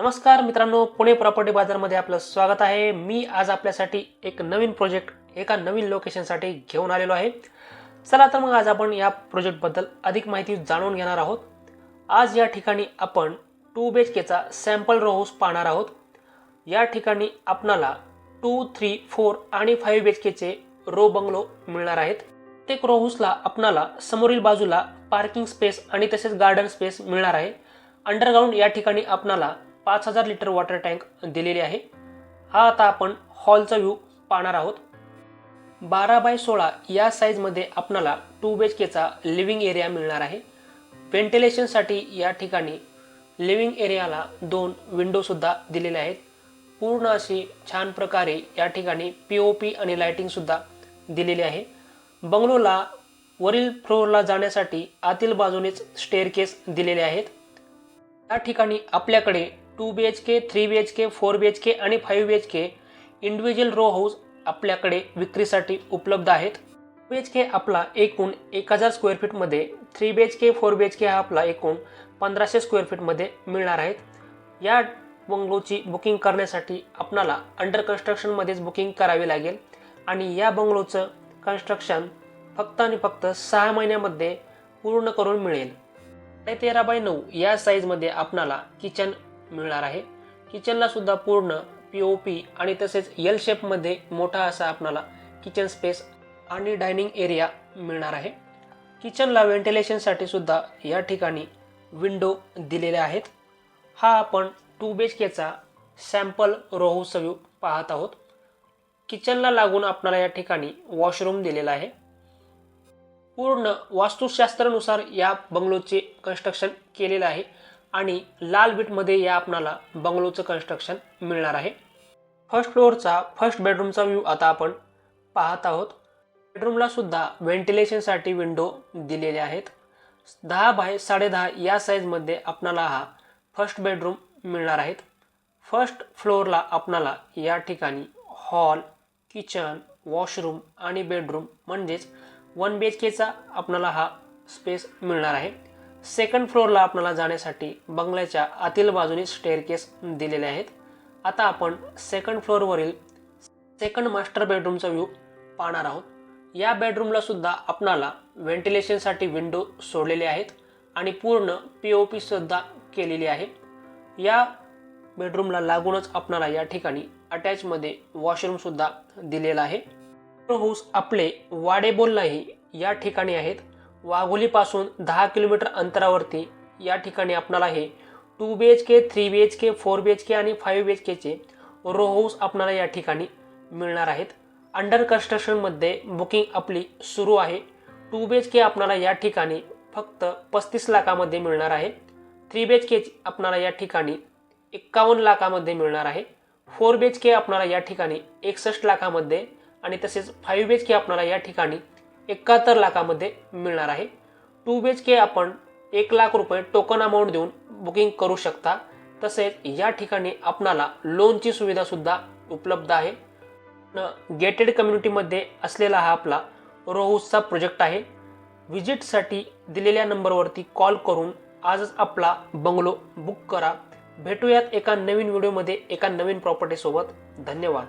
नमस्कार मित्रांनो पुणे प्रॉपर्टी बाजारमध्ये आपलं स्वागत आहे. मी आज आपल्यासाठी एक नवीन प्रोजेक्ट एका नवीन लोकेशनसाठी घेऊन आलेलो आहे. चला तर मग आज आपण या प्रोजेक्टबद्दल अधिक माहिती जाणून घेणार आहोत. आज या ठिकाणी आपण टू बी एच केचा सॅम्पल रो हाऊस पाहणार आहोत. या ठिकाणी आपणाला टू थ्री फोर आणि फाईव्ह बी एच केचे रो बंगलो मिळणार आहेत. प्रत्येक रो हाऊसला आपणाला समोरील बाजूला पार्किंग स्पेस आणि तसेच गार्डन स्पेस मिळणार आहे. अंडरग्राऊंड या ठिकाणी आपणाला पाच हजार लिटर वॉटर टँक दिलेली आहे. हा आता आपण हॉलचा व्ह्यू पाहणार आहोत. बारा बाय सोळा या साईजमध्ये आपणाला टू बी एच केचा लिव्हिंग एरिया मिळणार आहे. व्हेंटिलेशनसाठी या ठिकाणी लिव्हिंग एरियाला दोन विंडोसुद्धा दिलेले आहेत. पूर्ण अशी छान प्रकारे या ठिकाणी पी ओ पी आणि लायटिंगसुद्धा दिलेली आहे. बंगलोला वरील फ्लोअरला जाण्यासाठी आतील बाजूनेच स्टेअरकेस दिलेले आहेत. या ठिकाणी आपल्याकडे two B H K three B H K four B H K आणि five B H K individual row house आपल्याकडे विक्रीसाठी उपलब्ध आहेत. बी एच के आपला एकूण एक हजार square फीटमध्ये three B H K four B H K हा आपला एकूण पंधराशे स्क्वेअर फीटमध्ये मिळणार आहेत. या बंगलोची बुकिंग करण्यासाठी आपणाला अंडर कन्स्ट्रक्शनमध्येच बुकिंग करावी लागेल. आणि या बंगलोचं कन्स्ट्रक्शन फक्त आणि फक्त सहा महिन्यामध्ये पूर्ण करून मिळेल. ते तेरा बाय नऊ या साईजमध्ये आपणाला किचन मिळणार आहे. किचनला सुद्धा पूर्ण पी ओ पी आणि तसेच एल शेपमध्ये मोठा असा आपणाला किचन स्पेस आणि डायनिंग एरिया मिळणार आहे. किचनला व्हेंटिलेशनसाठी सुद्धा या ठिकाणी विंडो दिलेल्या आहेत. हा आपण टू बी एच केचा सॅम्पल रोहूचा व्ह्यू पाहत आहोत. किचनला लागून आपणाला या ठिकाणी वॉशरूम दिलेला आहे. पूर्ण वास्तुशास्त्रानुसार या बंगलोचे कन्स्ट्रक्शन केलेलं आहे. आणि लाल बीटमध्ये या आपणाला बंगलोचं कन्स्ट्रक्शन मिळणार आहे. फर्स्ट फ्लोअरचा फर्स्ट बेडरूमचा व्ह्यू आता आपण पाहत आहोत. बेडरूमला सुद्धा व्हेंटिलेशनसाठी विंडो दिलेले आहेत. दहा बाय साडेदहा या साईजमध्ये आपणाला हा फर्स्ट बेडरूम मिळणार आहेत. फर्स्ट फ्लोअरला आपणाला या ठिकाणी हॉल किचन वॉशरूम आणि बेडरूम म्हणजेच वन बी एच केचा आपणाला हा स्पेस मिळणार आहे. सेकंड फ्लोअरला आपल्याला जाण्यासाठी बंगल्याच्या आतील बाजूने स्टेअरकेस दिलेले आहेत. आता आपण सेकंड फ्लोअरवरील सेकंड मास्टर बेडरूमचा व्ह्यू पाहणार आहोत. या बेडरूमला सुद्धा आपणाला व्हेंटिलेशनसाठी विंडो सोडलेले आहेत आणि पूर्ण पी ओ पी सुद्धा केलेली आहे. या बेडरूमला लागूनच आपणाला या ठिकाणी अटॅचमध्ये वॉशरूमसुद्धा दिलेला आहे. हाऊस आपले वाडेबोललाही या ठिकाणी आहेत. वाघोलीपासून दहा किलोमीटर अंतरावरती या ठिकाणी आपणाला हे two B H K three B H K four B H K आणि फाईव्ह बी एच केचे रो हाऊस आपणाला या ठिकाणी मिळणार आहेत. अंडर कन्स्ट्रक्शनमध्ये बुकिंग आपली सुरू आहे. टू बी एच के आपणाला या ठिकाणी फक्त पस्तीस लाखामध्ये मिळणार आहे. थ्री बी एच के आपणाला या ठिकाणी एक्कावन्न लाखामध्ये मिळणार आहे. फोर बी एच के आपणाला या ठिकाणी एकसष्ट लाखामध्ये आणि तसेच फाईव्ह बी एच के आपणाला या ठिकाणी एकाहत्तर लाखामध्ये मिळणार आहे. टू बी एच के आपण एक लाख रुपये टोकन अमाऊंट देऊन बुकिंग करू शकता. तसेच या ठिकाणी आपणाला लोनची सुविधासुद्धा उपलब्ध आहे. गेटेड कम्युनिटीमध्ये असलेला हा आपला रोहूसचा प्रोजेक्ट आहे. व्हिजिटसाठी दिलेल्या नंबरवरती कॉल करून आजच आपला बंगलो बुक करा. भेटूयात एका नवीन व्हिडिओमध्ये एका नवीन प्रॉपर्टीसोबत धन्यवाद.